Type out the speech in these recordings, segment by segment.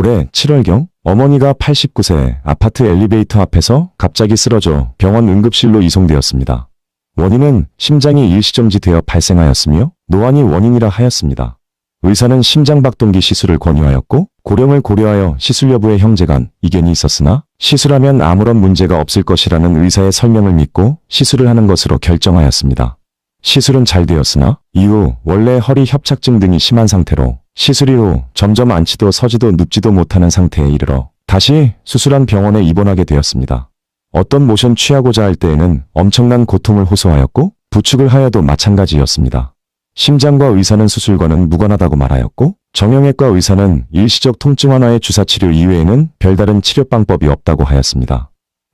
올해 7월경 어머니가 89세 아파트 엘리베이터 앞에서 갑자기 쓰러져 병원 응급실로 이송되었습니다. 원인은 심장이 일시정지 되어 발생하였으며 노안이 원인이라 하였습니다. 의사는 심장박동기 시술을 권유하였고 고령을 고려하여 시술 여부에 형제간 이견이 있었으나 시술하면 아무런 문제가 없을 것이라는 의사의 설명을 믿고 시술을 하는 것으로 결정하였습니다. 시술은 잘 되었으나 이후 원래 허리 협착증 등이 심한 상태로 시술 이후 점점 앉지도 서지도 눕지도 못하는 상태에 이르러 다시 수술한 병원에 입원하게 되었습니다. 어떤 모션 취하고자 할 때에는 엄청난 고통을 호소하였고 부축을 하여도 마찬가지였습니다. 심장과 의사는 수술과는 무관하다고 말하였고 정형외과 의사는 일시적 통증 완화의 주사 치료 이외에는 별다른 치료 방법이 없다고 하였습니다.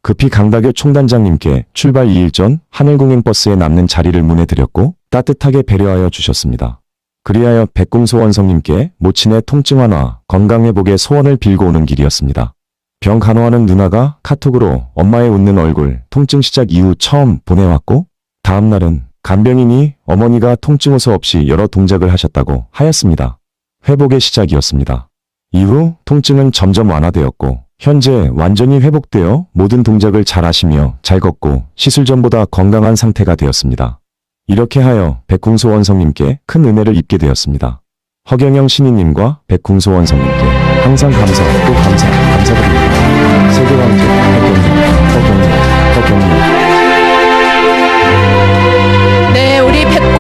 급히 강다교 총단장님께 출발 2일 전 하늘공행버스에 남는 자리를 문해드렸고 따뜻하게 배려하여 주셨습니다. 그리하여 백궁소 원성님께 모친의 통증 완화, 건강회복의 소원을 빌고 오는 길이었습니다. 병 간호하는 누나가 카톡으로 엄마의 웃는 얼굴, 통증 시작 이후 처음 보내왔고 다음날은 간병인이 어머니가 통증 호소 없이 여러 동작을 하셨다고 하였습니다. 회복의 시작이었습니다. 이후 통증은 점점 완화되었고 현재 완전히 회복되어 모든 동작을 잘 하시며 잘 걷고 시술 전보다 건강한 상태가 되었습니다. 이렇게 하여 백궁소 원성님께 큰 은혜를 입게 되었습니다. 허경영 신이님과 백궁소 원성님께 항상 감사 또 감사 감사드립니다. 세계왕